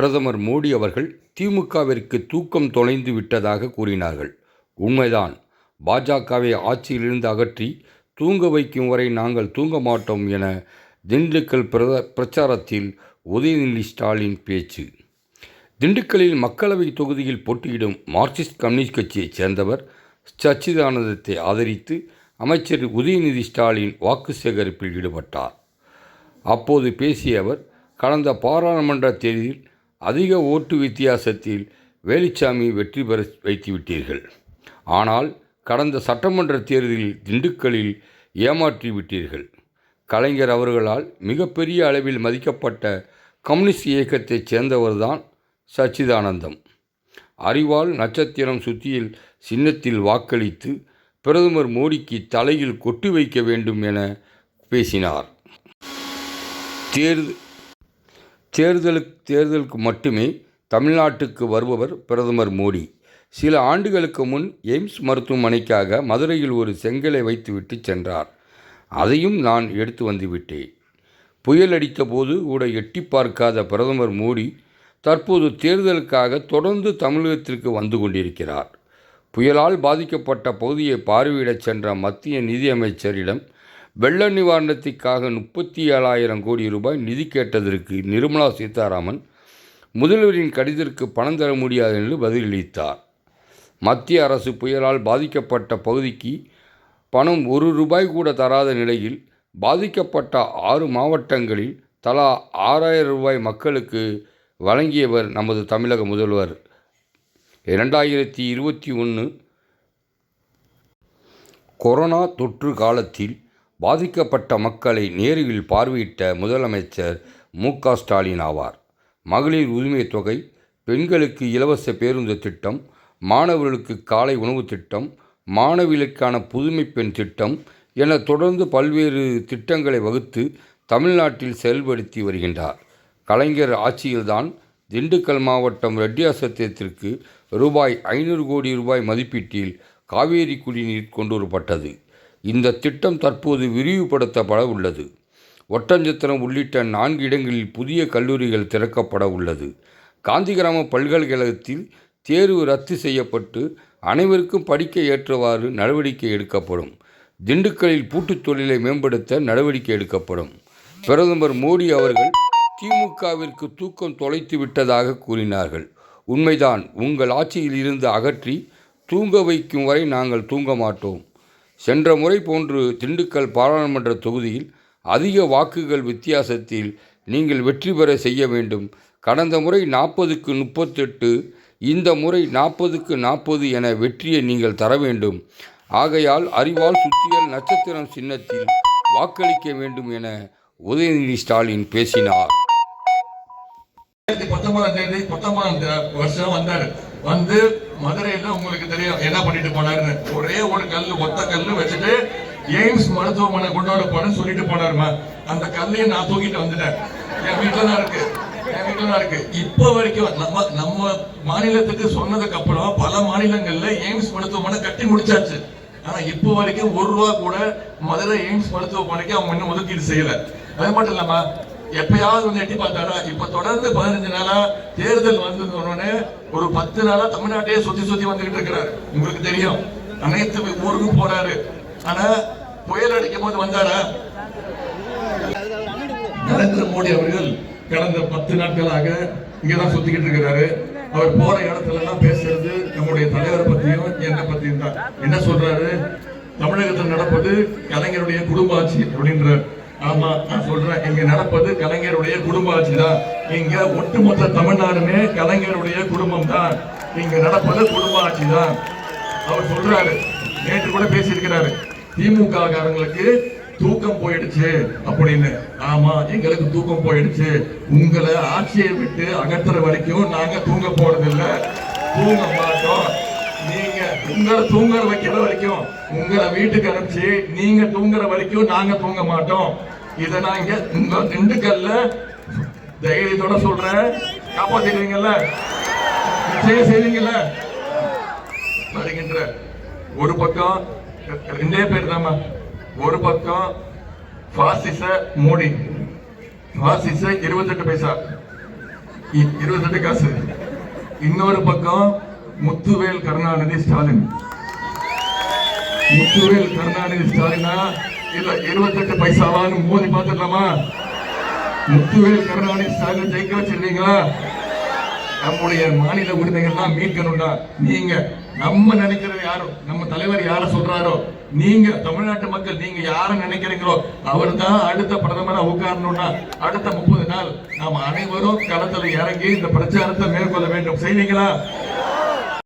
பிரதமர் மோடி அவர்கள் திமுகவிற்கு தூக்கம் தொலைந்து விட்டதாக கூறினார்கள். உண்மைதான். பாஜகவை ஆட்சியிலிருந்து அகற்றி தூங்க வைக்கும் வரை நாங்கள் தூங்க மாட்டோம் என திண்டுக்கல் பிரத பிரச்சாரத்தில் உதயநிதி ஸ்டாலின் பேச்சு. திண்டுக்கல்லில் மக்களவை தொகுதியில் போட்டியிடும் மார்க்சிஸ்ட் கம்யூனிஸ்ட் கட்சியைச் சேர்ந்தவர் சச்சிதானந்தத்தை ஆதரித்து அமைச்சர் உதயநிதி ஸ்டாலின் வாக்கு சேகரிப்பில் ஈடுபட்டார். அப்போது பேசிய அவர் கடந்த பாராளுமன்ற தேர்தலில் அதிக ஓட்டு வித்தியாசத்தில் வேலுச்சாமி வெற்றி பெற வைத்துவிட்டீர்கள் ஆனால் கடந்த சட்டமன்ற தேர்தலில் திண்டுக்கலில் ஏமாற்றி விட்டீர்கள். கலைஞர் அவர்களால் மிகப்பெரிய அளவில் மதிக்கப்பட்ட கம்யூனிஸ்ட் இயக்கத்தைச் சேர்ந்தவர்தான் சச்சிதானந்தம். அறிவால் நட்சத்திரம் சுத்தியில் சின்னத்தில் வாக்களித்து பிரதமர் மோடிக்கு தலையில் கொட்டு வைக்க வேண்டும் என பேசினார். தேர்தல் தேர்தலுக்கு தேர்தலுக்கு மட்டுமே தமிழ்நாட்டுக்கு வருபவர் பிரதமர் மோடி. சில ஆண்டுகளுக்கு முன் எய்ம்ஸ் மருத்துவமனைக்காக மதுரையில் ஒரு செங்கலை வைத்துவிட்டு சென்றார். அதையும் நான் எடுத்து வந்துவிட்டேன் புயல் அடித்தபோது கூட எட்டி பார்க்காத பிரதமர் மோடி தற்போது தேர்தலுக்காக தொடர்ந்து தமிழகத்திற்கு வந்து கொண்டிருக்கிறார். புயலால் பாதிக்கப்பட்ட பகுதியை பார்வையிடச் சென்ற மத்திய நிதியமைச்சரிடம் வெள்ள நிவாரணத்திற்காக முப்பத்தி ஏழாயிரம் கோடி ரூபாய் நிதி கேட்டதற்கு நிர்மலா சீதாராமன் முதல்வரின் கடிதத்திற்கு பணம் தர முடியாது என்று பதிலளித்தார். மத்திய அரசு புயலால் பாதிக்கப்பட்ட பகுதிக்கு பணம் ஒரு ரூபாய் கூட தராத நிலையில் பாதிக்கப்பட்ட ஆறு மாவட்டங்களில் தலா ஆறாயிரம் ரூபாய் மக்களுக்கு வழங்கியவர் நமது தமிழக முதல்வர். இரண்டாயிரத்தி இருபத்தி ஒன்று கொரோனா தொற்று காலத்தில் பாதிக்கப்பட்ட மக்களை நேரில் பார்வையிட்ட முதலமைச்சர் மு க ஸ்டாலின் ஆவார். மகளிர் உரிமை தொகை பெண்களுக்கு இலவச பேருந்து திட்டம் மாணவர்களுக்கு காலை உணவு திட்டம் மாணவிகளுக்கான புதுமை பெண் திட்டம் என தொடர்ந்து பல்வேறு திட்டங்களை வகுத்து தமிழ்நாட்டில் செயல்படுத்தி வருகின்றார். கலைஞர் ஆட்சியில்தான் திண்டுக்கல் மாவட்டம் ரெட்டியாசத்தியத்திற்கு ரூபாய் ஐநூறு கோடி ரூபாய் மதிப்பீட்டில் காவேரி குடிநீர் கொண்டுவரப்பட்டது இந்த திட்டம் தற்போது விரிவுபடுத்தப்பட உள்ளது. ஒட்டஞ்சத்திரம் உள்ளிட்ட நான்கு இடங்களில் புதிய கல்லூரிகள் திறக்கப்பட உள்ளது. காந்திகிராம பல்கலைக்கழகத்தில் தேர்வு ரத்து செய்யப்பட்டு அனைவருக்கும் படிக்க ஏற்றவாறு நடவடிக்கை எடுக்கப்படும். திண்டுக்கல்லில் பூட்டுத் தொழிலை மேம்படுத்த நடவடிக்கை எடுக்கப்படும். பிரதமர் மோடி அவர்கள் திமுகவிற்கு தூக்கம் தொலைத்து விட்டதாக கூறினார்கள். உண்மைதான் உங்கள் ஆட்சியில் இருந்து அகற்றி தூங்க வைக்கும் வரை நாங்கள் தூங்க மாட்டோம். சென்ற முறை போன்று திண்டுக்கல் பாராளுமன்ற தொகுதியில் அதிக வாக்குகள் வித்தியாசத்தில் நீங்கள் வெற்றி பெற செய்ய வேண்டும். கடந்த முறை நாற்பதுக்கு முப்பத்தெட்டு இந்த முறை நாற்பதுக்கு நாற்பது என வெற்றியை நீங்கள் தர வேண்டும். ஆகையால் அறிவால் சுற்றியல் நட்சத்திரம் சின்னத்தில் வாக்களிக்க வேண்டும் என உதயநிதி ஸ்டாலின் பேசினார். பத்தொன்பதாம் தேதி பத்தொன்பதாம் வருஷம் வந்தார். வந்து மதுரையில உங்களுக்கு தெரியும் என்ன பண்ணிட்டு போனாருன்னு. ஒரே ஒரு கல் ஒத்த கல் வச்சுட்டு எய்ம்ஸ் மருத்துவமனை கொண்டாட வர போறேன்னு சொல்லிட்டு போனாருமா. அந்த கல்லையும் நான் தூக்கிட்டு வந்துட்டேன். என் வீட்டுல தான் இருக்கு. என் வீட்டுல தான் இருக்கு. இப்போ வரைக்கும் நம்ம நம்ம மாநிலத்துக்கு சொன்னதுக்கு அப்புறம் பல மாநிலங்கள்ல எய்ம்ஸ் மருத்துவமனை கட்டி முடிச்சாச்சு. ஆனா இப்போ வரைக்கும் ஒரு ரூபா கூட மதுரை எய்ம்ஸ் மருத்துவமனைக்கு அவங்க இன்னும் ஒதுக்கீடு செய்யல. அது மட்டும் இல்லாம எப்பயாவது வந்து எட்டி பார்த்தாரா இப்ப தொடர்ந்து பதினஞ்சு நாளா தேர்தல் வந்தது ஒரு பத்து நாளா தமிழ்நாட்டையே சுத்தி சுத்தி வந்துகிட்டு இருக்கிறாரு. உங்களுக்கு தெரியும். அனைத்து ஊருக்கும் போறாரு. ஆனா புயல் அடிக்கும் போது வந்தாரா? நரேந்திர மோடி அவர்கள் கடந்த பத்து நாட்களாக இங்கதான் சுத்திக்கிட்டு இருக்கிறாரு. அவர் போற இடத்துல எல்லாம் பேசுறது நம்முடைய தலைவரை பத்தியும் என்ன பத்தியும் தான். என்ன சொல்றாரு? தமிழகத்தில் நடப்பது கலைஞருடைய குடும்ப ஆட்சி அப்படின்றார். ஆமா நான் சொல்றேன். இங்க நடப்பது கலைஞருடைய குடும்ப ஆட்சி தான் இங்க ஒட்டுமொத்த தமிழ்நாடுமே கலைஞருடைய குடும்பம் தான் இங்க நடப்பது குடும்ப ஆட்சி தான் அவர் சொல்றாரு நேற்று கூட பேசியிருக்கிறாரு திமுக காரங்களுக்கு தூக்கம் போயிடுச்சு அப்படின்னு. ஆமா எங்களுக்கு தூக்கம் போயிடுச்சு. உங்களை ஆட்சியை விட்டு அகற்றுற வரைக்கும் நாங்க தூங்க போறதில்லை. தூங்க மாட்டோம். நீங்க உங்களை தூங்குற வைக்கிற வரைக்கும் உங்களை வீட்டுக்கு அனுப்பிச்சு நீங்க தூங்குற வரைக்கும் நாங்க தூங்க மாட்டோம். இதை நான் இங்க உங்க திண்டுக்கல்ல தைரியத்தோட சொல்றேன். காப்பாத்திடுவீங்கல்ல நிச்சயம் செய்வீங்கல்ல? வருகின்ற ஒரு பக்கம் ரெண்டே பேர் தாமா ஒரு பக்கம் பாசிச மோடி. பாசிச இருபத்தெட்டு பைசா. இ- இருபத்தெட்டு காசு. இன்னொரு பக்கம் முத்துவேல் கருணாநிதி ஸ்டாலின். முத்துவேல் கருணாநிதி ஸ்டாலினா இல்ல இருபத்தெட்டு பைசாவான்னு மோதி பார்த்துடலாமா முத்துவேல் கருணாநிதி ஸ்டாலின் ஜெயிக்க வச்சிருந்தீங்களா நம்முடைய மாநில உரிமைகள்லாம் மீட்கணும்டா. நீங்க நம்ம நினைக்கிறது யாரோ? நம்ம தலைவர் யார சொல்றாரோ? நீங்க தமிழ்நாட்டு மக்கள் நீங்க யார நினைக்கிறீங்களோ அவர் தான் அடுத்த பிரதமரா உட்காரணும்னா அடுத்த முப்பது நாள் நாம் அனைவரும் களத்துல இறங்கி இந்த பிரச்சாரத்தை மேற்கொள்ள வேண்டும். செய்வீங்களா?